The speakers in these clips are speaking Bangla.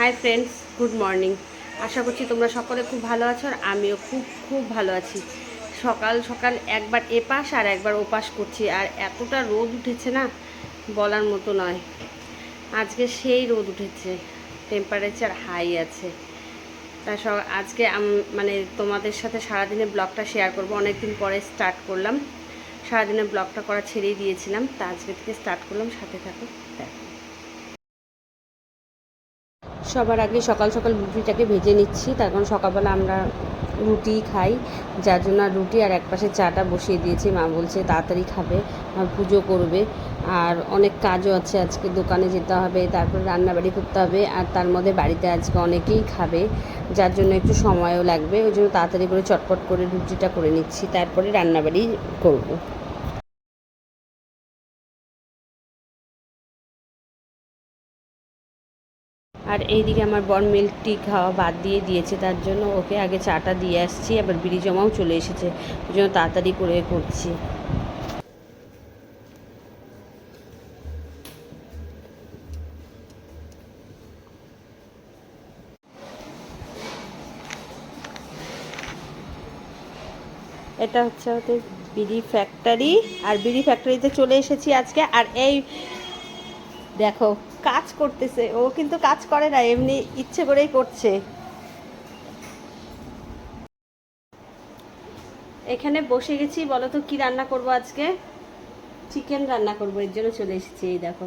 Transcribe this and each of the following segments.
Hi friends, good morning. আশা করছি তোমরা সকলে খুব ভালো আছো আর আমিও খুব খুব ভালো আছি। সকাল সকাল একবার এপাশ আর একবার ওপাশ করছি আর এতটা রোদ উঠেছে না, বলার মতো নয়। আজকে সেই রোদ উঠেছে টেম্পারেচার হাই আছে। তা সব, আজকে মানে তোমাদের সাথে সারাদিনের ব্লগটা শেয়ার করব। অনেক দিন পরে স্টার্ট করলাম। সারাদিনের ব্লগটা করা ছেড়েই দিয়েছিলাম। তা আজকে থেকে স্টার্ট করলাম। সাথে থাকো। দেখো সবার আগে সকাল সকাল রুটিটাকে ভেজে নিচ্ছি। তার কারণ সকালবেলা আমরা রুটি খাই, যার জন্য রুটি আর একপাশে চাটা বসিয়ে দিয়েছি। মা বলছে, তাড়াতাড়ি খাবে আর পুজো করবে। আর অনেক কাজও আছে আজকে, দোকানে যেতে হবে, তারপর রান্নাবাড়ি করতে হবে, আর তার মধ্যে বাড়িতে আজকে অনেকেই খাবে, যার জন্য একটু সময়ও লাগবে। ওই জন্য তাড়াতাড়ি করে চটপট করে রুটিটা করে নিচ্ছি, তারপরে রান্নাবাড়ি করব। আর এইদিকে আমার বর মিল্ক টি খাওয়া বাদ দিয়ে দিয়েছে, তার জন্য ওকে আগে চাটা দিয়ে আসছি আবার বিড়ি জমাও চলে এসেছে, ওই জন্য তাড়াতাড়ি করে করছি। এটা হচ্ছে আমাদের বিড়ি ফ্যাক্টরি আর বিড়ি ফ্যাক্টরিতে চলে এসেছি আজকে, আর এই দেখো, কাজ করতেছে। ও কিন্তু কাজ করে না, এমনি ইচ্ছে করেই করছে। এখানে বসে গেছি বলো তো কি রান্না করব আজকে? চিকেন রান্না করব, এর জন্য চলে এসেছি, এই দেখো।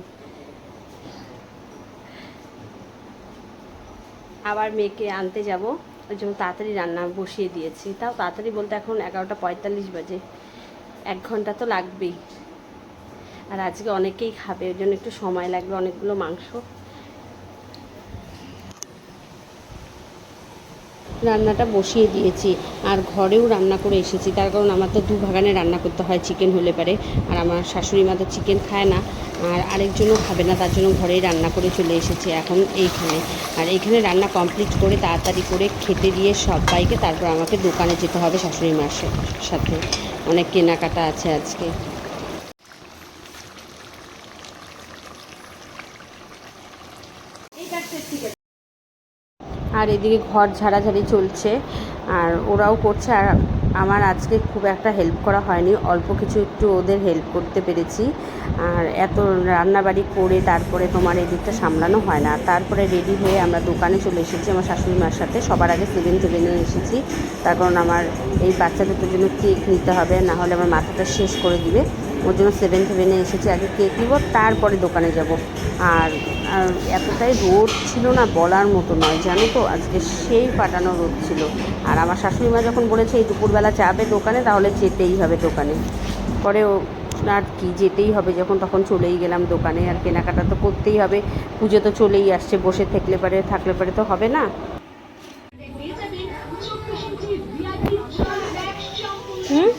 আবার মেয়েকে আনতে যাব ওই জন্য তাড়াতাড়ি রান্না বসিয়ে দিয়েছি। তাও তাড়াতাড়ি বলতে এখন এগারোটা পঁয়তাল্লিশ বাজে। এক ঘণ্টা তো লাগবেই। আর আজকে অনেকেই খাবে ওই জন্য একটু সময় লাগবে, অনেকগুলো মাংস। রান্নাটা বসিয়ে দিয়েছি, আর ঘরেও রান্না করে এসেছি। তার কারণ আমার তো দু ভাগানে রান্না করতে হয় চিকেন হলে পারে, আর আমার শাশুড়ি মা তো চিকেন খায় না, আর আরেকজনও খাবে না, তার জন্য ঘরেই রান্না করে চলে এসেছি এখন এইখানে। আর এইখানে রান্না কমপ্লিট করে তাড়াতাড়ি করে খেতে দিয়ে সবাইকে তারপর আমাকে দোকানে যেতে হবে শাশুড়ি মার সাথে। অনেক কেনাকাটা আছে আজকে। আর এদিকে ঘর ঝাড়াঝাড়ি চলছে, আর ওরাও করছে, আর আমার আজকে খুব একটা হেল্প করা হয়নি, অল্প কিছু একটু ওদের হেল্প করতে পেরেছি। আর এত রান্নাবাড়ি করে তারপরে তোমার এই দিকটা সামলানো হয় না। তারপরে রেডি হয়ে আমরা দোকানে চলে এসেছি, আমার শাশুড়ি মার সাথে। সবার আগে সেভেন সেভেনে এসেছি। তার কারণ আমার এই বাচ্চা দুটোর জন্য কেক নিতে হবে না হলে আমার মাথাটা শেষ করে দিবে। ওর জন্য সেভেন সেভেনে এসেছি, আগে কেক দিব তারপরে দোকানে যাব। আর এতটাই রোদ ছিল না বলার মতো নয়, জানো তো? আজকে সেই পাটানো রোদ ছিল। আর আমার শাশুড়ি মা যখন বলেছে, এই দুপুরবেলা যাবে দোকানে, তাহলে যেতেই হবে দোকানে। পরে ও, আর কি, যেতেই হবে। যখন তখন চলেই গেলাম দোকানে। আর কেনাকাটা তো করতেই হবে। পুজো তো চলেই আসছে, বসে থাকলে পারে থাকলে পারে তো হবে না। হুম?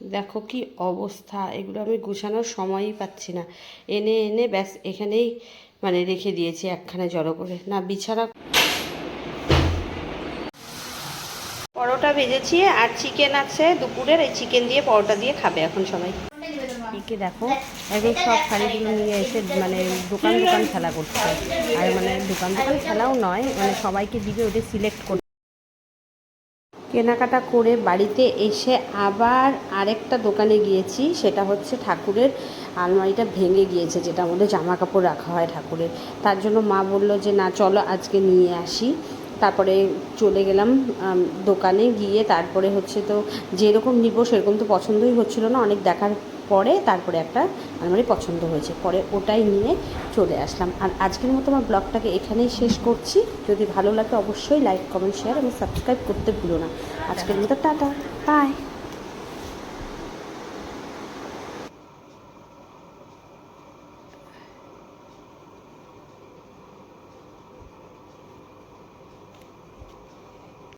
দেখো কি অবস্থা এগুলো আমি গুছানোর সময়ই পাচ্ছি না। এনে এনে ব্যাস এখানেই মানে রেখে দিয়েছি একখানে জড়ো করে। না বিছানা পরোটা ভেজেছি আর চিকেন আছে দুপুরের এই চিকেন দিয়ে পরোটা দিয়ে খাবে এখন সবাই। একে দেখো? একদম সব শাড়িগুলো নিয়ে এসে মানে দোকান দোকান খেলা করছে। আর মানে দোকান দোকান খেলাও নয় মানে সবাইকে দিবে ওদের সিলেক্ট করতে। কেনাকাটা করে বাড়িতে এসে আবার আরেকটা দোকানে গিয়েছি, সেটা হচ্ছে ঠাকুরের আলমারিটা ভেঙে গিয়েছে, যেটা আমাদের জামা কাপড় রাখা হয় ঠাকুরের। তার জন্য মা বলল যে, না, চলো আজকে নিয়ে আসি। তারপরে চলে গেলাম দোকানে গিয়ে তারপরে হচ্ছে তো যেরকম নিব সেরকম তো পছন্দই হচ্ছিল না। অনেক দেখার পরে তারপরে একটা আলমারি পছন্দ হয়েছে। পরে ওটাই নিয়ে চলে আসলাম। আর আজকের মতো আমার ব্লগটাকে এখানেই শেষ করছি। যদি ভালো লাগে অবশ্যই লাইক, কমেন্ট, শেয়ার এবং সাবস্ক্রাইব করতে ভুলো না। আজকের মতো টাটা, বাই।